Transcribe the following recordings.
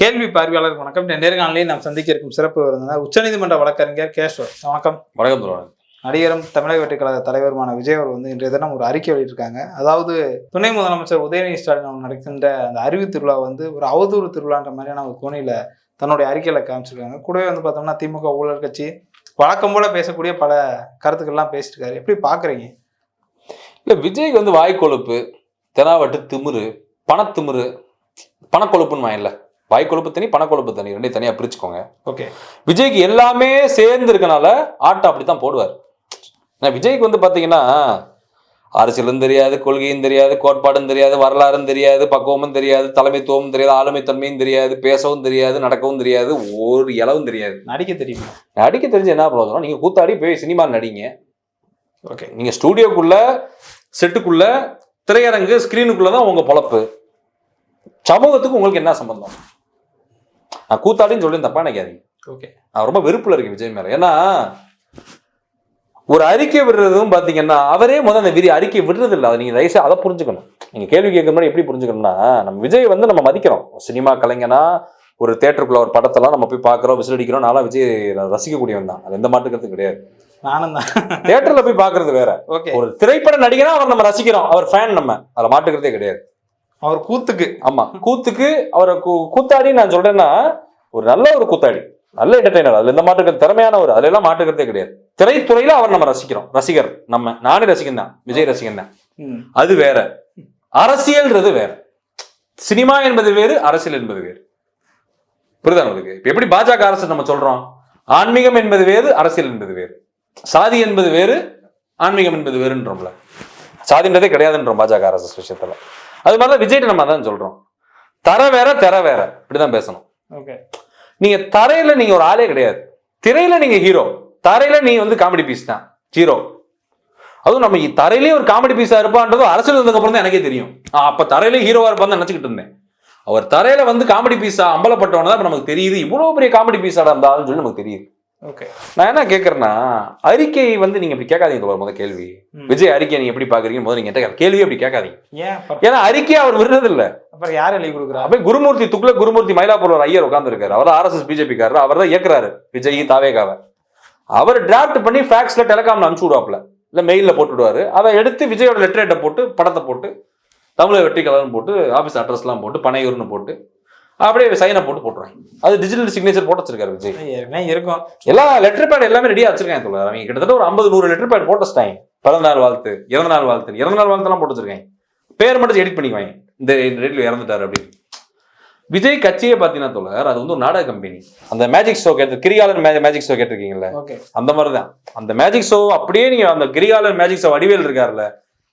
கேள்வி பார்வையாளருக்கு வணக்கம். நேர்காணலையும் நாம் சந்திக்க இருக்கும் சிறப்பு விருந்தினர் உச்சநீதிமன்ற வழக்கறிஞர் கேஷவர் வணக்கம். வணக்கம் நடிகரும் தமிழக வெற்றி கழக தலைவருமான விஜய் அவர் வந்து இன்றைய தினம் ஒரு அறிக்கை வெளியிட்டிருக்காங்க. அதாவது துணை முதலமைச்சர் உதயநிதி ஸ்டாலின் அவர் நடக்கின்ற அந்த அறிவு திருவிழா வந்து ஒரு அவதூறு திருவிழான்ற மாதிரியான ஒரு கோணியில தன்னுடைய அறிக்கையில காமிச்சிருக்காங்க. கூடவே வந்து பார்த்தோம்னா திமுக ஊழல் கட்சி வழக்கம் போல பேசக்கூடிய பல கருத்துக்கள்லாம் பேசிட்டு இருக்காரு எப்படி பாக்குறீங்க இல்ல விஜய்க்கு வந்து வாய்க்கொழுப்பு தெனாவட்டு திமிரு பணத்திமிரு பணக்கொழுப்புன்னு வாங்கல வாய்க்கொழுப்பு தனி பணக்கொழுப்பு தனி ரெண்டையும் தனியா பிரிச்சுக்கோங்க. ஓகே. விஜய்க்கு எல்லாமே சேர்ந்து இருக்கனால ஆட்டம் அப்படித்தான் போடுவார். ஏன்னா விஜய்க்கு வந்து பாத்தீங்கன்னா அரசியலும் தெரியாது கொள்கையும் தெரியாது கோட்பாடும் தெரியாது வரலாறும் தெரியாது பக்குவமும் தெரியாது தலைமைத்துவமும் தெரியாது ஆளுமைத்தன்மையும் தெரியாது பேசவும் தெரியாது நடக்கவும் தெரியாது ஒரு இளவும் தெரியாது. நடிக்க தெரியுமா? நடிக்க தெரிஞ்சு என்ன பிரயோஜனம்? நீங்க கூத்தாடி போய் சினிமா நடிங்க. ஓகே. நீங்க ஸ்டூடியோக்குள்ள செட்டுக்குள்ள திரையரங்கு ஸ்கிரீனுக்குள்ள தான் உங்க பொழப்பு. சமூகத்துக்கு உங்களுக்கு என்ன சம்பந்தம்? நான் கூத்தாடின்னு சொல்லி தப்பா நினைக்காதீங்க. ஓகே. நான் ரொம்ப வெறுப்புல இருக்கேன் விஜய் மேல. ஏன்னா ஒரு அறிக்கை விடுறதும் பாத்தீங்கன்னா அவரே முதல்ல அந்த விதி அறிக்கை விடுறது இல்லை அதை நீங்க தயவுசெய்து அதை புரிஞ்சுக்கணும். நீங்க கேள்வி கேட்க முன்னாடி எப்படி புரிஞ்சுக்கணும்னா நம்ம விஜய் வந்து நம்ம மதிக்கிறோம். சினிமா கலைஞனா ஒரு தேட்டருக்குள்ள ஒரு படத்தெல்லாம் நம்ம போய் பார்க்குறோம் விசில் அடிக்கிறோம் நான்லாம் விஜய் ரசிக்கக்கூடியவன் தான். அது எந்த மாட்டுக்கிறது கிடையாது. நானும் தான். தேட்டர்ல போய் பார்க்கிறது வேற. ஓகே. ஒரு திரைப்பட நடிகனா அவர் நம்ம ரசிக்கிறோம். அவர் ஃபேன் நம்ம. அதுல மாட்டுக்கிறதே கிடையாது. அவர் கூத்துக்கு. ஆமா. கூத்துக்கு அவரை கூத்தாடி நான் சொல்றேன்னா ஒரு நல்ல ஒரு கூத்தாடி நல்ல என்டர்டைனர் அதுல எந்த மாட்டுக்கிறது திறமையான ஒரு அதுல எல்லாம் மாட்டுக்கிறதே கிடையாது. திரைத்துறையில அவர் நம்ம ரசிக்கிறோம். ரசிகர் நம்ம நானே ரசிகன் தான் விஜய் ரசிகன் தான். அது வேற. அரசியல்ன்றது வேற. சினிமா என்பது வேறு அரசியல் என்பது வேறு. புரியுதா உங்களுக்கு? இப்ப எப்படி பாஜக அரசு நம்ம சொல்றோம்? ஆன்மீகம் என்பது வேறு அரசியல் என்பது வேறு. சாதி என்பது வேறு ஆன்மீகம் என்பது வேறுன்றோம்ல. சாதின்றதே கிடையாதுன்றோம் பாஜக அரசு விஷயத்துல. அது மாதிரிதான் விஜய்ட்டு நம்ம அதான் சொல்றோம். தர வேற தெர வேற. இப்படிதான் பேசணும். ஓகே நீங்க தரையில நீங்க ஒரு ஆளே கிடையாது. திரையில நீங்க ஹீரோ தரையில நீ வந்து காமெடி பீஸ் தான். ஹீரோ அதுவும் நம்ம தரையிலேயே ஒரு காமெடி பீஸா இருப்பான்றது அரசியல் வந்ததுக்கு அப்புறம் தான் எனக்கே தெரியும். அப்ப தரையிலே ஹீரோவா இருப்பான்னு நினைச்சுக்கிட்டு இருந்தேன். அவர் தரையில வந்து காமெடி பீஸா அம்பலப்பட்டவன தான் நமக்கு தெரியுது. இவ்வளவு பெரிய காமெடி பீஸாடா இருந்தாலும் சொல்லி நமக்கு தெரியுது. ஓகே நான் என்ன கேட்கறேன்னா அறிக்கை வந்து நீங்க இப்படி கேட்காதீங்க முதல் கேள்வி. விஜய் அறிக்கை நீங்க எப்படி பாக்குறீங்க முதல்ல நீங்க கேட்க கேள்வி அப்படி கேட்காதீங்க. ஏன்? ஏன்னா அறிக்கையை அவர் விடுறது இல்ல அப்புறம் யார் எழுதி கொடுக்குறா? அப்ப குருமூர்த்தி துக்ளக் குருமூர்த்தி மயிலாப்பூர் ஒரு ஐயர் உட்கார்ந்துருக்காரு. அவர் ஆர்எஸ்எஸ் பிஜேபி காரர் அவர் தான் இயக்குறாரு விஜய் தாவேகாவை. அவர் டிராஃப்ட் பண்ணி ஃபேக்ஸ்ல டெலகாம்ல அனுப்பிச்சு விடுவாப்ல இல்ல மெயில்ல போட்டு விடுவாரு. அதை எடுத்து விஜயோட லெட்டரேட்டை போட்டு படத்தை போட்டு தமிழை வெற்றி கலர்னு போட்டு ஆஃபீஸ் அட்ரஸ்லாம் போட்டு பனையூர்னு போட்டு அப்படியே சைனை போட்டு போட்டுருவாங்க. அது டிஜிட்டல் சிக்னேச்சர் போட்டு வச்சிருக்காரு விஜய். இருக்கும். எல்லா லெட்டர் பேட் எல்லாமே ரெடியா வச்சிருக்காங்க தோழர். அவங்க கிட்டத்தட்ட ஒரு ஐம்பது நூறு லெட்டர் பேட் போட்டு வச்சிட்டாங்க பிறந்த நாள் வாழ்த்து இறந்த நாள் வாழ்த்து இறந்த நாள் வாழ்த்துலாம் போட்டு வச்சிருக்காங்க பேர் மட்டும் எடிட் பண்ணிக்குவாங்க இந்த ரேட்ல இறந்துட்டாரு அப்படின்னு விஜய் கட்சியை பார்த்தீங்கன்னா தோழர் அது வந்து ஒரு நாடக கம்பெனி அந்த மேஜிக் ஷோ கேட்டு கிரிகாலன் மேஜிக் ஷோ கேட்டிருக்கீங்கல்ல? ஓகே அந்த மாதிரி தான் அந்த மேஜிக் ஷோ அப்படியே நீங்க அந்த கிரிகாலன் மேஜிக் ஷோ வடிவேல் இருக்காருல்ல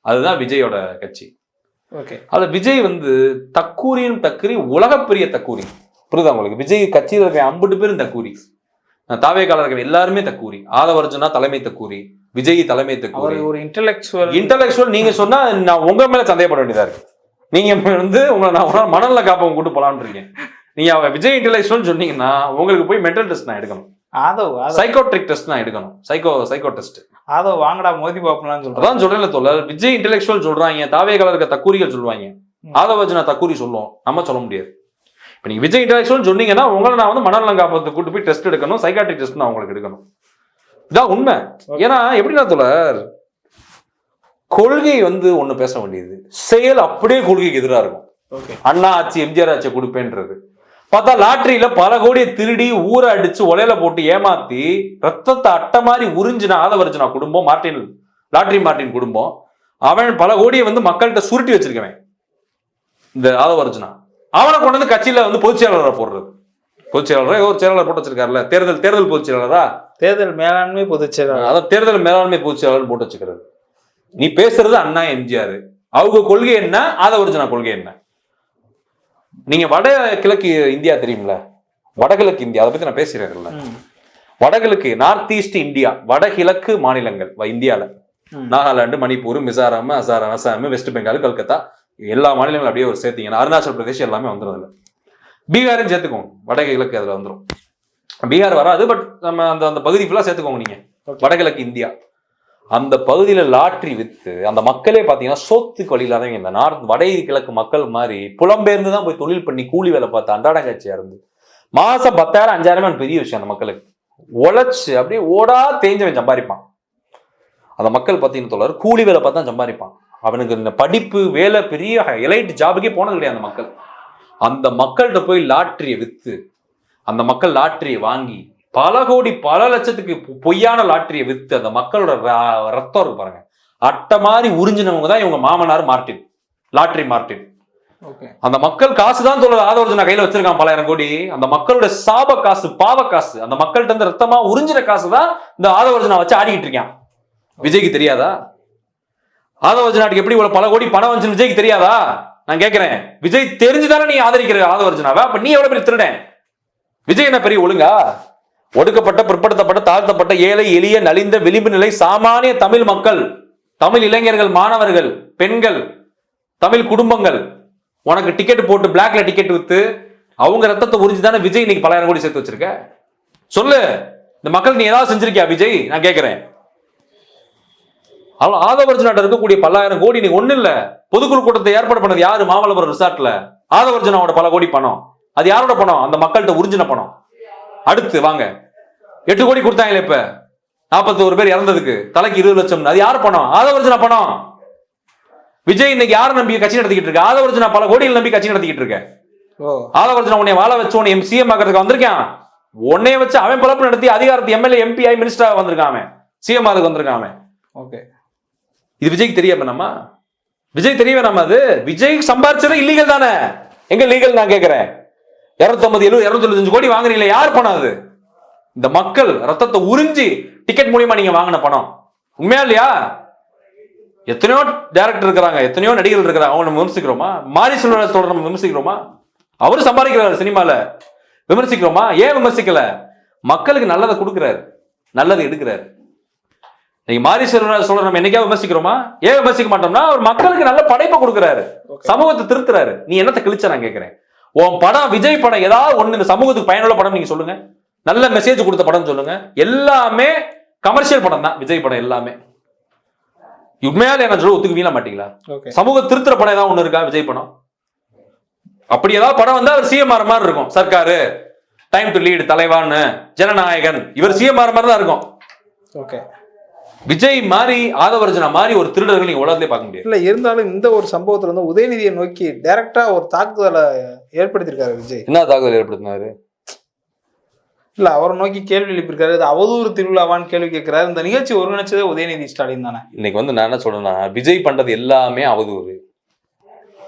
அதுதான் விஜயோட கட்சி. ஓகே அதுல விஜய் வந்து தக்கூரியும் தக்கூரி உலகப்பெரிய தக்கூரி. புரியுதா உங்களுக்கு? விஜய் கட்சியில் இருக்க ஐம்பது பேரும் தக்கூரி. தாவே கால இருக்க எல்லாருமே தக்கூரி. ஆதவர்ஜுனா தலைமை தக்கூரி விஜய் தலைமை தக்கூரி. ஒரு இன்டெலெக்சுவல் இன்டலெக்சுவல் நீங்க சொன்னா நான் உங்க மேல சந்தேகப்பட வேண்டியதா இருக்கு. நீங்க வந்து உங்களை நான் மணல்ல காப்பவங்க கூட்டு போலான்னு இருக்கேன் நீங்க விஜய் இன்டலெக்சுவல் சொன்னீங்கன்னா உங்களுக்கு போய் மென்டல் டெஸ்ட் நான் எடுக்கணும். ஆதவ் சைக்கோட்ரிக் டெஸ்ட் நான் எடுக்கணும். சைக்கோ சைக்கோ டெஸ்ட் ஆதவ் வாங்கடா மோதி பாப்பலாம்னு சொல்றான் அதான் சொல்றேன்ல தோழர். விஜய் இன்டெலெக்சுவல் சொல்றாங்க தாவே கலர் இருக்க தக்கூரிகள் சொல்லுவாங்க. ஆதவஜனா தக்கூரி சொல்லுவோம் நம்ம சொல்ல முடியாது. இப்ப நீங்க விஜய் இன்டெலெக்சுவல் சொன்னீங்கன்னா உங்களை நான் வந்து மணல் காப்பத்தை கூட்டு போய் டெஸ்ட் எடுக்கணும். சைக்காட்ரிக் டெஸ்ட் நான் உங்களுக்கு எடுக்கணும். இதான் உண்மை. ஏன்னா எப்படின்னா தோழர் கொள்கை வந்து ஒண்ணு பேச வேண்டியது. செயல் அப்படியே கொள்கைக்கு எதிராக இருக்கும். அண்ணா ஆட்சி எம்ஜிஆர் ஆட்சியை கொடுப்பேன்றது. பார்த்தா லாட்டரியில பல கோடியை திருடி ஊரை அடிச்சு ஒலையில போட்டு ஏமாத்தி ரத்தத்தை அட்டை மாதிரி உறிஞ்சின ஆதவர்ஜனா குடும்பம் மார்டின் லாட்டரி மார்டின் குடும்பம். அவன் பல கோடியை வந்து மக்கள்கிட்ட சுருட்டி வச்சிருக்கவன் இந்த ஆதவர்ஜனா. அவனை கொண்டு வந்து கட்சியில வந்து பொதுச் செயலாளரை போடுறது. பொதுச் செயலாளரா? ஒரு செயலாளர் போட்டு வச்சிருக்காருல்ல. தேர்தல் தேர்தல் பொதுச் செயலாளரா? தேர்தல் மேலாண்மை பொதுச் செயலாளர். அதான் தேர்தல் மேலாண்மை பொதுச் செயலாளர் போட்டு வச்சுக்கிறது நீ பேசுறது அண்ணா எம்ஜிஆர். அவங்க கொள்கை என்ன? ஆதவர்ஜனா கொள்கை என்ன? நீங்க வட கிழக்கு இந்தியா தெரியும்ல? வடகிழக்கு இந்தியா அதை பத்தி நான் பேசுறேன்ல வடகிழக்கு நார்த் ஈஸ்ட் இந்தியா வடகிழக்கு மாநிலங்கள் இந்தியால. நாகாலாந்து மணிப்பூர் மிசோரம் அசாரம் அசாம் வெஸ்ட் பெங்கால் கல்கத்தா எல்லா மாநிலங்களும் அப்படியே ஒரு சேர்த்தீங்கன்னா அருணாச்சல் பிரதேஷ் எல்லாமே வந்துடும் அதுல பீகாரையும் சேர்த்துக்கோங்க வடகிழக்கு அதுல வந்துடும் பீகார் வராது பட் நம்ம அந்த அந்த பகுதி ஃபுல்லா சேர்த்துக்கோங்க நீங்க. Okay. வடகிழக்கு இந்தியா. அந்த பகுதியில லாட்ரி விற்று அந்த மக்களே பார்த்தீங்கன்னா சோத்துக்கு வழி இல்லாதவங்க இந்த நார்த் வட கிழக்கு மக்கள் மாதிரி புலம்பெயர்ந்து தான் போய் தொழில் பண்ணி கூலி வேலை பார்த்து அன்றாட கட்சியாக இருந்து மாதம் பத்தாயிரம் அஞ்சாயிரமே பெரிய விஷயம் அந்த மக்களுக்கு. உழைச்சு அப்படியே ஓடா தேஞ்சவன் சம்பாதிப்பான். அந்த மக்கள் பார்த்தீங்கன்னு தோழர் கூலி வேலை பார்த்தா சம்பாதிப்பான். அவனுக்கு இந்த படிப்பு வேலை பெரிய எலைட் ஜாபுக்கே போனது கிடையாது அந்த மக்கள். அந்த மக்கள்கிட்ட போய் லாட்டரியை விற்று அந்த மக்கள் லாட்ரியை வாங்கி பல கோடி பல லட்சத்துக்கு பொய்யான லாட்டரியை வித்து அந்த மக்களோட ரத்தம் இருக்கு பாருங்க. அட்டை மாதிரி உறிஞ்சினவங்க தான் இவங்க மாமனார் மார்ட்டின் லாட்டரி மார்ட்டின். ஓகே. அந்த மக்கள் காசு தான் தோழர் ஆதவர்ஜனா கையில வச்சிருக்கான் பலாயிரம் கோடி. அந்த மக்களோட சாப காசு பாவ காசு அந்த மக்கள்கிட்ட இருந்து ரத்தமா உறிஞ்சின காசு தான் இந்த ஆதவர்ஜனா வச்சு ஆடிக்கிட்டு இருக்கான். விஜய்க்கு தெரியாதா? ஆதவர்ஜனாட்டுக்கு எப்படி இவ்வளவு பல கோடி பணம் வந்துச்சு விஜய்க்கு தெரியாதா? நான் கேட்கிறேன் விஜய் தெரிஞ்சுதானே நீ ஆதரிக்கிற ஆதவர்ஜனாவை? அப்ப நீ எவ்வளவு பெரிய திருடன்? விஜய் என்ன பெரிய ஒழுங்கா? ஒடுக்கப்பட்ட பிற்படுத்தப்பட்ட தாழ்த்தப்பட்ட ஏழை எளிய நலிந்த விளிம்பு நிலை சாமானிய தமிழ் மக்கள் தமிழ் இளைஞர்கள் மாணவர்கள் பெண்கள் தமிழ் குடும்பங்கள் உனக்கு டிக்கெட் போட்டு பிளாக்ல டிக்கெட் வித்து அவங்க ரத்தத்தை உறிஞ்சு தானே விஜய் இன்னைக்கு பலாயிரம் கோடி சேர்த்து வச்சிருக்க? சொல்லு இந்த மக்கள் நீ ஏதாவது செஞ்சிருக்கியா விஜய்? நான் கேட்கிறேன் அவன் ஆதவர்ஜனாட்ட இருக்கக்கூடிய பல்லாயிரம் கோடி நீ ஒண்ணு இல்ல. பொதுக்குழு கூட்டத்தை ஏற்பாடு பண்ணது யாரு? மாமல்லபுரம் ரிசார்ட்ல ஆதவர்ஜனாவோட பல கோடி பணம். அது யாரோட பணம்? அந்த மக்கள்கிட்ட உறிஞ்சின பணம். அடுத்து வாங்க. எட்டு கோடி கொடுத்தாங்களே இப்ப. நாற்பத்தோரு பேர் இறந்ததுக்கு. தலைக்கு இருபது லட்சம் அது யார் பணம்? ஆதவர்ஜனா பணம். விஜய் இன்னைக்கு யாரை நம்பி கட்சி நடத்திக்கிட்டு இருக்க? ஆதவர்ஜனா பல கோடிகள் நம்பி கட்சி நடத்திக்கிட்டு இருக்க. ஓ. ஆதவர்ஜனா உன்னை வாழ வச்சு உன்னை சிஎம் ஆக்கிறதுக்கு வந்திருக்கான். உன்னைய வச்சு அவன் பிளப்பு நடத்தி அதிகாரத்தை எம்எல்ஏ எம்பி ஆகி மினிஸ்டர் வந்திருக்கான் அவன். சிஎம் ஆகிறதுக்கு வந்திருக்கான் அவன். ஓகே. இது விஜய்க்கு தெரிய வேணாமா? விஜய் தெரிய வேணாமா அது? விஜய் சம்பாரிச்சது இல்லீகல் தானே? எங்க லீகல் நான் கேட்கிறேன் இருநூத்தம்பது எழுபது இருநூத்தி கோடி வாங்குறீங்களே யார் பணம் அது? இந்த மக்கள் ரத்தத்தை உறிஞ்சி டிக்கெட் மூலியமா நீங்க வாங்கின பணம். உண்மையா இல்லையா? எத்தனையோ டேரக்டர் இருக்கிறாங்க எத்தனையோ நடிகர்கள் இருக்கிறாங்க. அவங்க நம்ம விமர்சிக்கிறோமா? மாரி செல்வராஜ் சொல்ற நம்ம விமர்சிக்கிறோமா? அவரு சம்பாதிக்கிறாரு சினிமால. விமர்சிக்கிறோமா? ஏன் விமர்சிக்கல? மக்களுக்கு நல்லதை கொடுக்குறாரு. நல்லதை எடுக்கிறாரு. நீங்க மாரி செல்வராஜ் சொல்ற நம்ம என்னைக்கா விமர்சிக்கிறோமா? ஏன் விமர்சிக்க மாட்டோம்னா அவர் மக்களுக்கு நல்ல படைப்பை கொடுக்குறாரு. சமூகத்தை திருத்துறாரு. நீ என்னத்தை கிழிச்ச நான் கேட்கிறேன் உன் படம் விஜய் படம் ஏதாவது ஒண்ணு இந்த சமூகத்துக்கு பயனுள்ள படம் நீங்க சொல்லுங்க. நல்ல மெசேஜ் கொடுத்த படம் சொல்லுங்க. எல்லாமே கமர்ஷியல் படம் தான். விஜய் படம் எல்லாமே. உண்மையால என்ன சொல்ல ஒத்துக்கு வீண மாட்டீங்களா சமூக திருத்துற படம் ஏதாவது ஒண்ணு இருக்கா விஜய் படம்? அப்படி ஏதாவது படம் வந்தா அவர் சிஎம் ஆற மாதிரி இருக்கும். சர்க்காரு டைம் டு லீடு தலைவான்னு ஜனநாயகன். இவர் சிஎம் ஆற மாதிரி தான் இருக்கும். ஓகே விஜய் மாதிரி ஆதவர்ஜனா மாதிரி ஒரு திருடர்கள் நீங்க உலகத்திலே பார்க்க முடியாது. இல்ல இருந்தாலும் இந்த ஒரு சம்பவத்துல வந்து உதயநிதியை நோக்கி டைரக்டா ஒரு தாக்குதலை ஏற்படுத்தியிருக்காரு விஜய். என்ன தாக்குதல் ஏற்படுத்தினாரு? இல்ல அவரை நோக்கி கேள்வி எழுப்பியிருக்காரு. இது அவதூறு திருவிழாவான்னு கேள்வி கேட்கிறாரு. இந்த நிகழ்ச்சி ஒருங்கிணைச்சதே உதயநிதி ஸ்டாலின் தானே. இன்னைக்கு வந்து நான் என்ன சொல்றேன்னா விஜய் பண்றது எல்லாமே அவதூறு.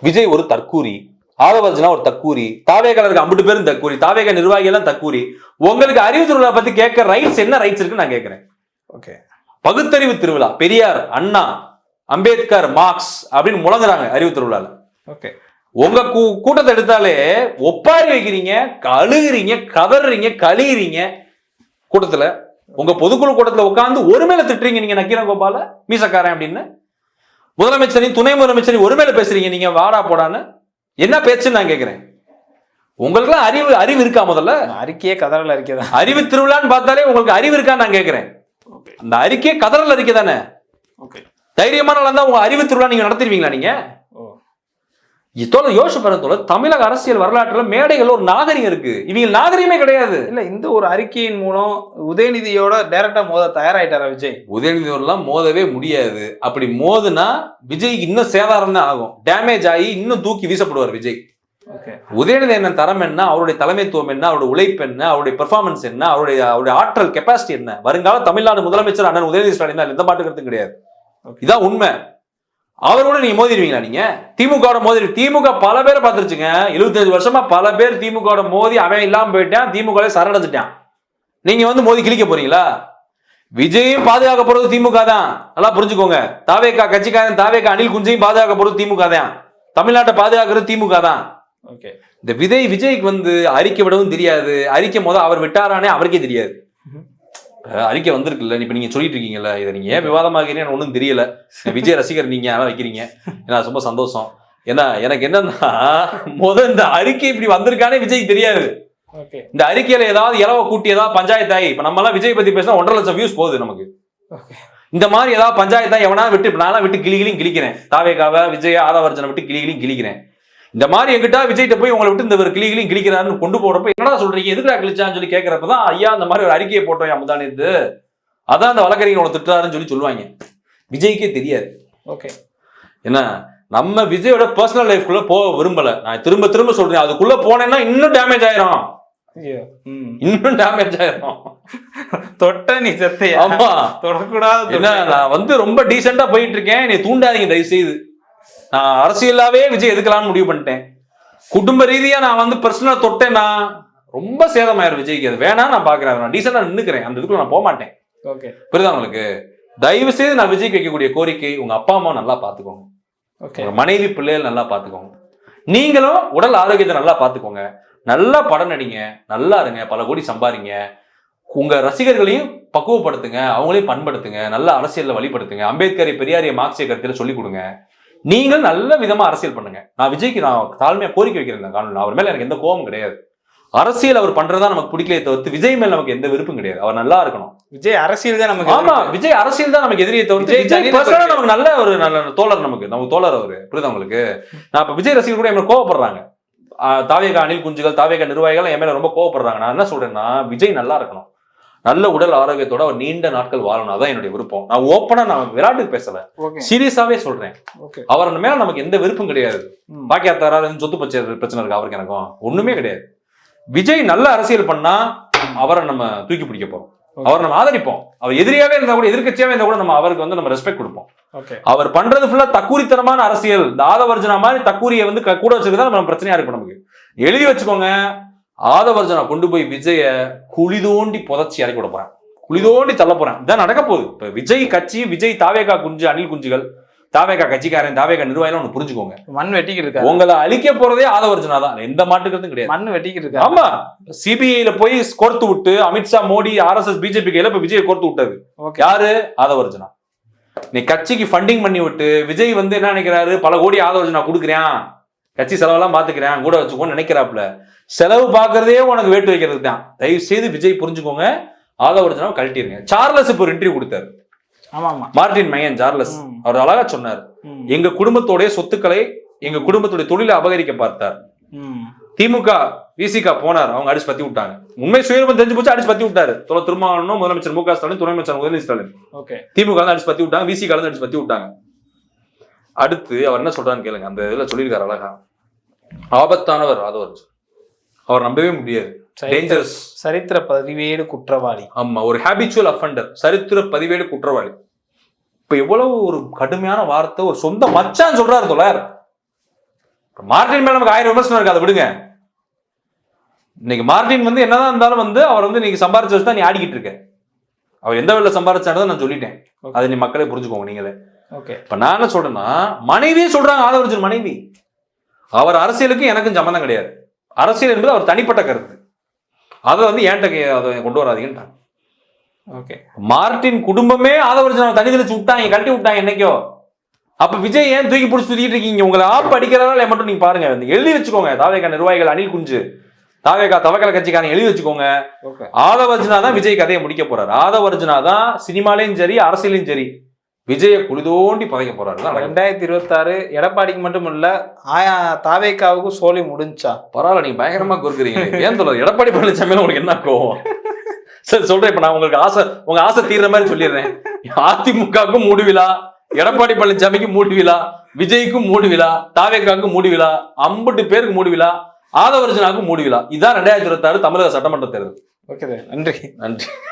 விஜய் ஒரு தற்கூரி ஆதவர்ஜனா ஒரு தற்கூரி தாவேகலருக்கு அம்புட்டு பேரும் தற்கூரி தாவேக நிர்வாகி எல்லாம் தற்கூரி. உங்களுக்கு அறிவு திருவிழா பத்தி கேட்க ரைட்ஸ் என்ன ரைட்ஸ் இருக்குன்னு நான் கேட்கிறேன். ஓகே பகுத்தறிவு திருவிழா பெரியார் அண்ணா அம்பேத்கர் மார்க்ஸ் அப்படின்னு முழங்குறாங்க அறிவு திருவிழால. ஓகே. உங்க கூட்டத்தை எடுத்தாலே ஒப்பாரி வைக்கிறீங்க அழுகுறீங்க கதறீங்க கழியுறீங்க கூட்டத்துல. உங்க பொதுக்குழு கூட்டத்துல உட்கார்ந்து ஒரு மேல திட்டுறீங்க நீங்க நக்கீரன் கோபால மீசக்காரன் அப்படின்னு. முதலமைச்சரையும் துணை முதலமைச்சரையும் ஒரு மேல பேசுறீங்க நீங்க வாடா போடான்னு. என்ன பேச்சுன்னு நான் கேட்கிறேன் உங்களுக்குலாம் அறிவு அறிவு இருக்கா முதல்ல? அறிக்கையே கதறல் அறிக்கை தான். அறிவு திருவிழான்னு பார்த்தாலே உங்களுக்கு அறிவு இருக்கான்னு நான் கேட்கிறேன் அந்த அறிக்கை கதறல் அறிக்கை தானே? ஓகே தைரியமான இருந்தா உங்க அறிவு திருவிழா நீங்க நடத்திடுவீங்களா நீங்க? இதோட யோசிச்சு பாருங்க தமிழக அரசியல் வரலாற்றுல மேடைகள் ஒரு நாகரிகம் இருக்கு. இவங்க நாகரிகமே கிடையாது. இல்ல இந்த ஒரு அறிக்கையின் மூலம் உதயநிதியோட டைரக்டா மோத தயாராயிட்டாரா விஜய்? உதயநிதியோடலாம் மோதவே முடியாது. அப்படி மோதுனா விஜய்க்கு இன்னும் சேதாரம் தான் ஆகும். டேமேஜ் ஆகி இன்னும் தூக்கி வீசப்படுவார் விஜய். உதயநிதி என்ன தரம் என்ன? அவருடைய தலைமைத்துவம் என்ன? அவருடைய உழைப்பு என்ன? அவருடைய பெர்ஃபார்மன்ஸ் என்ன? அவருடைய அவருடைய ஆற்றல் கெப்பாசிட்டி என்ன? வருங்கால தமிழ்நாடு முதலமைச்சர் அண்ணன் உதயநிதி ஸ்டாலின் தான். எந்த மாட்டுக்கிறதும் கிடையாது. இதான் உண்மை. அவரோட நீங்க மோதிடுவீங்களா நீங்க? திமுக மோதி திமுக பல பேரை பார்த்துருச்சுங்க. எழுபத்தஞ்சு வருஷமா பல பேர் திமுக மோதி அவன் இல்லாம போயிட்டான். திமுக சரணடைஞ்சிட்டான். நீங்க வந்து மோதி கிழிக்க போறீங்களா? விஜயும் பாதுகாக்க போறது திமுக தான். நல்லா புரிஞ்சுக்கோங்க. தாவேக்கா கட்சிக்காரன் தாவேக்கா அனில் குஞ்சையும் பாதுகாக்க போறது திமுக தான். தமிழ்நாட்டை பாதுகாக்கிறது திமுக தான். ஓகே இந்த விஜய் விஜய்க்கு வந்து அறிக்கை விடவும் தெரியாது. அறிக்கை முத அவர் விட்டாரானே அவருக்கே தெரியாது. அறிக்கை வந்திருக்குல்ல இப்ப நீங்க சொல்லிட்டு இருக்கீங்கல்ல இதை நீங்க ஏன் விவாதமாகிறீங்கன்னு எனக்கு ஒன்றும் தெரியல. விஜய் ரசிகர் நீங்க அதெல்லாம் வைக்கிறீங்க? ஏன்னா ரொம்ப சந்தோஷம். ஏன்னா எனக்கு என்னன்னா முத இந்த அறிக்கை இப்படி வந்திருக்கானே விஜய்க்கு தெரியாது. இந்த அறிக்கையில ஏதாவது இலவ கூட்டி ஏதாவது பஞ்சாயத்து ஆகி இப்ப நம்ம எல்லாம் விஜய் பத்தி பேசினா ஒன்றரை லட்சம் வியூஸ் போகுது நமக்கு. இந்த மாதிரி ஏதாவது பஞ்சாயத்தா எவனா விட்டு நான்லாம் விட்டு கிளி கிளியும் கிளிக்கிறேன். தாவேகாவை விஜய் ஆதாவர்ஜனை விட்டு கிளி கிளியும் கிளிக்கிறேன். இந்த மாதிரி எங்கிட்ட விஜய்கிட்ட போய் உங்களை விட்டு இந்த ஒரு கிளி கிளியும் கிளிக்கிறாருன்னு கொண்டு போறப்ப என்னடா சொல்றீங்க? எதுக்குடா கிழிச்சான்னு சொல்லி கேட்கறப்பதான் ஐயா இந்த மாதிரி ஒரு அறிக்கையை போட்டோம் என் முந்தானத்து அதான் அந்த வழக்கறிஞர் உங்களை திட்டுறாருன்னு சொல்லி சொல்லுவாங்க. விஜய்க்கே தெரியாது. ஓகே. என்ன? நம்ம விஜயோட பர்சனல் லைஃப்குள்ள போக விரும்பல. நான் திரும்ப திரும்ப சொல்றேன். அதுக்குள்ள போனேன்னா இன்னும் டேமேஜ் ஆயிரும். இன்னும் டேமேஜ் ஆயிரும். தொட்ட நீ செத்தையா? ஆமா. தொடக்கூடாது என்ன? நான் வந்து ரொம்ப டீசெண்டா போயிட்டு இருக்கேன். நீ தூண்டாதீங்க தயவு செய்து நான் அரசியலாவே விஜய் எதுக்கலாம்னு முடிவு பண்ணிட்டேன். குடும்ப ரீதியா நான் வந்து பர்சனலா தொட்டேன்னா ரொம்ப சேதமாயிரும் விஜய்க்கு அது. வேணா நான் பாக்குறேன். நான் டீசெண்டா நின்னுக்கிறேன். அந்த இதுக்குள்ள நான் போக மாட்டேன். ஓகே புரியுதா உங்களுக்கு? தயவு செய்து நான் விஜய்க்கு வைக்கக்கூடிய கோரிக்கை உங்க அப்பா அம்மா நல்லா பாத்துக்கோங்க. ஓகே மனைவி பிள்ளைகள் நல்லா பாத்துக்கோங்க. நீங்களும் உடல் ஆரோக்கியத்தை நல்லா பாத்துக்கோங்க. நல்லா படம் நடிங்க. நல்லா இருங்க. பல கோடி சம்பாதிங்க. உங்க ரசிகர்களையும் பக்குவப்படுத்துங்க. அவங்களையும் பண்படுத்துங்க. நல்ல அரசியல்ல வழிபடுத்துங்க. அம்பேத்கரை பெரியாரிய மார்க்சிய கருத்துல சொல்லிக் கொடுங்க. நீங்கள் நல்ல விதமா அரசியல் பண்ணுங்க. நான் விஜய்க்கு நான் தாழ்மையா கோரிக்கை வைக்கிறேன் காணொலியில். அவர் மேல எனக்கு எந்த கோபம் கிடையாது. அரசியல் அவர் பண்றதா நமக்கு பிடிக்கலையே தவிர்த்து விஜய் மேல நமக்கு எந்த விருப்பம் கிடையாது. அவர் நல்லா இருக்கணும். விஜய் அரசியல் தான் நமக்கு ஆமா விஜய் அரசியல் தான் நமக்கு எதிரியை தவிர்த்து விஜய் நமக்கு நல்ல ஒரு நல்ல தோழர் நமக்கு. நமக்கு தோழர் அவரு. புரியுதா உங்களுக்கு? நான் இப்ப விஜய் ரசிகர் கூட என் மேல கோவப்படுறாங்க. தாவேகா அணில் குஞ்சுகள் தாவேகா நிர்வாகிகள் என் மேல ரொம்ப கோவப்படுறாங்க. நான் என்ன சொல்றேன்னா விஜய் நல்லா இருக்கணும். நல்ல உடல் ஆரோக்கியத்தோட அவர் நீண்ட நாட்கள் வாழணும். அதான் என்னுடைய விருப்பம். நான் ஓப்பனா நான் விராட்டுக்கு பேசல. சீரியஸாவே சொல்றேன். அவர் மேல நமக்கு எந்த விருப்பம் கிடையாது. பாக்கியா தராரு சொத்து பச்சை பிரச்சனை இருக்கு? அவருக்கு எனக்கும் ஒண்ணுமே கிடையாது. விஜய் நல்ல அரசியல் பண்ணா அவரை நம்ம தூக்கி பிடிக்க போறோம். அவரை நம்ம ஆதரிப்போம். அவர் எதிரியாவே இருந்தா கூட எதிர்க்கட்சியாவே இருந்தா கூட நம்ம அவருக்கு வந்து நம்ம ரெஸ்பெக்ட் கொடுப்போம். அவர் பண்றது ஃபுல்லா தக்கூரித்தனமான அரசியல். இந்த ஆதவர்ஜனா மாதிரி தக்கூரியை வந்து கூட வச்சுக்கிறதா நம்ம பிரச்சனையா இருக்கு நமக்கு. எழுதி வச்சுக்கோங்க. ஆதவர்ஜனா கொண்டு போய் விஜய குழி தோண்டி புதைச்சி இறக்கி விட போறேன். குழி தோண்டி தள்ள போறேன். இதான் நடக்க போகுது. இப்ப விஜய் கட்சி விஜய் தாவேகா குஞ்சு அணில் குஞ்சுகள் தாவேகா கட்சிக்காரன் தாவேகா நிர்வாகம் ஒன்று புரிஞ்சுக்கோங்க. மண் வெட்டிக்கிட்டு இருக்காரு உங்களை அழிக்க போறதே ஆதவர்ஜனா தான். எந்த மாட்டுக்கிறதும் கிடையாது. மண் வெட்டிக்கிட்டு இருக்காரு ஆமா சிபிஐல போய் கோர்த்து விட்டு அமித்ஷா மோடி ஆர்எஸ்எஸ் பிஜேபி கையில இப்ப விஜய் கோர்த்து விட்டது. யாரு? ஆதவர்ஜனா. நீ கட்சிக்கு ஃபண்டிங் பண்ணி விட்டு விஜய் வந்து என்ன நினைக்கிறாரு? பல கோடி ஆதவர்ஜனா கொடுக்குறேன். கட்சி செலவெல்லாம் பாத்துக்கிறேன் கூட வச்சுக்கோன்னு நினைக்கிறாப்ல செலவு பார்க்கறதே உனக்கு வேட்டு வைக்கிறது தான். தயவு செய்து விஜய் புரிஞ்சுக்கோங்க. ஆதவர்ஜனாவை கழட்டிருங்க. சார்லஸ் இப்போ ஒரு இன்டர்வியூ கொடுத்தாரு. Martin மையன் Charles. அவர் அழகா சொன்னார். எங்க குடும்பத்தோடைய சொத்துக்களை எங்க குடும்பத்துடைய தொழிலை அபகரிக்க பார்த்தார். திமுக விசிகா போனார். அவங்க அடிச்சு பத்தி விட்டாங்க. உண்மை சுயரூபம் தெரிஞ்சு போச்சு அடிச்சு பத்தி விட்டாரு. தொலை திருமாவளவனும் முதலமைச்சர் மு க ஸ்டாலின் துணை அமைச்சர் உதயநிதி ஸ்டாலின். ஓகே. திமுக அடிச்சு பத்தி விட்டாங்க விசிகா அடிச்சு பத்தி விட்டாங்க. அடுத்து அவர் என்ன சொல்றான்னு கேளுங்க. அந்த இதுல சொல்லியிருக்காரு அழகா. ஆபத்தானவர் ஆதவர் அவர் நம்பவே முடியாது. டேஞ்சரஸ் சரித்திர பதிவேடு குற்றவாளி. ஆமா ஒரு ஹேபிச்சுவல் அஃபண்டர் சரித்திர பதிவேடு குற்றவாளி. இப்ப எவ்வளவு ஒரு கடுமையான வார்த்தை ஒரு சொந்த மச்சான் சொல்றாரு தொலைர் மார்டின் மேல நமக்கு ஆயிரம் விமர்சனம் இருக்கு அதை விடுங்க. இன்னைக்கு மார்டின் வந்து என்னதான் இருந்தாலும் வந்து அவர் வந்து நீங்க சம்பாரிச்சு வச்சு தான் நீ ஆடிக்கிட்டு இருக்க. அவர் எந்த வேலை சம்பாரிச்சானதை நான் சொல்லிட்டேன். அதை நீ மக்களே புரிஞ்சுக்கோங்க நீங்களே. ஓகே இப்ப நான் என்ன சொல்றேன்னா மனைவியே சொல்றாங்க ஆதவர்ஜன் மனைவி. அவர் அரசியலுக்கும் எனக்கும் சம்மந்தம் கிடையாது. அரசியல் என்பது அவர் தனிப்பட்ட கருத்து. அதை வந்து ஏன்ட்ட அதை கொண்டு வராதீங்கன்ட்டாங்க. ஓகே மார்ட்டின் குடும்பமே ஆதவர்ஜனை தனி தெளிச்சு விட்டாங்க கழட்டி விட்டாங்க என்னைக்கோ. அப்ப விஜய் ஏன் தூக்கி பிடிச்சி தூக்கிட்டு இருக்கீங்க? உங்களை ஆப் அடிக்கிறதால மட்டும் நீங்க பாருங்க. எழுதி வச்சுக்கோங்க. தாவேகா நிர்வாகிகள் அனில் குஞ்சு. தாவேகா தவக்கல கட்சிக்காரங்க எழுதி வச்சுக்கோங்க. ஆதவர்ஜனா தான் விஜய் கதையை முடிக்க போறாரு. ஆதவர்ஜனா தான் சினிமாலையும் சரி அரசியலையும் சரி. விஜய குளிதோண்டி பதைக்க போறாரு. ரெண்டாயிரத்தி இருபத்தாறு எடப்பாடிக்கு மட்டும் இல்ல ஆயா தாவேக்காவுக்கு சோலி முடிஞ்சா? பரவாயில்ல நீங்க பயங்கரமா கொடுக்குறீங்க ஏன் சொல்ல எடப்பாடி பழனிசாமி உங்களுக்கு என்ன கோவம்? சரி சொல்றேன் இப்ப நான் உங்களுக்கு ஆசை உங்க ஆசை தீர்ற மாதிரி சொல்லிடுறேன். அதிமுகவுக்கும் மூடு விழா எடப்பாடி பழனிசாமிக்கும் மூடு விழா விஜய்க்கும் மூடு விழா தாவேக்காவுக்கும் மூடு விழா ஐம்பது பேருக்கு மூடு விழா ஆதவர்ஜனாவுக்கும் மூடு விழா. இதான் ரெண்டாயிரத்தி இருபத்தாறு தமிழக சட்டமன்ற தேர்தல். ஓகே நன்றி. நன்றி.